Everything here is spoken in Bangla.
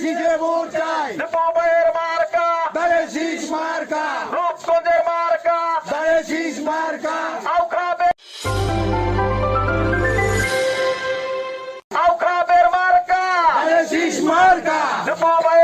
শিখে ভোট চাই নবাবের মার্কা দারে শীষ মার্কা রূপগঞ্জের মার্কা দারে শীষ মার্কা। আউখাবে আউখাবের মার্কা দারে শীষ মার্কা। নবাবের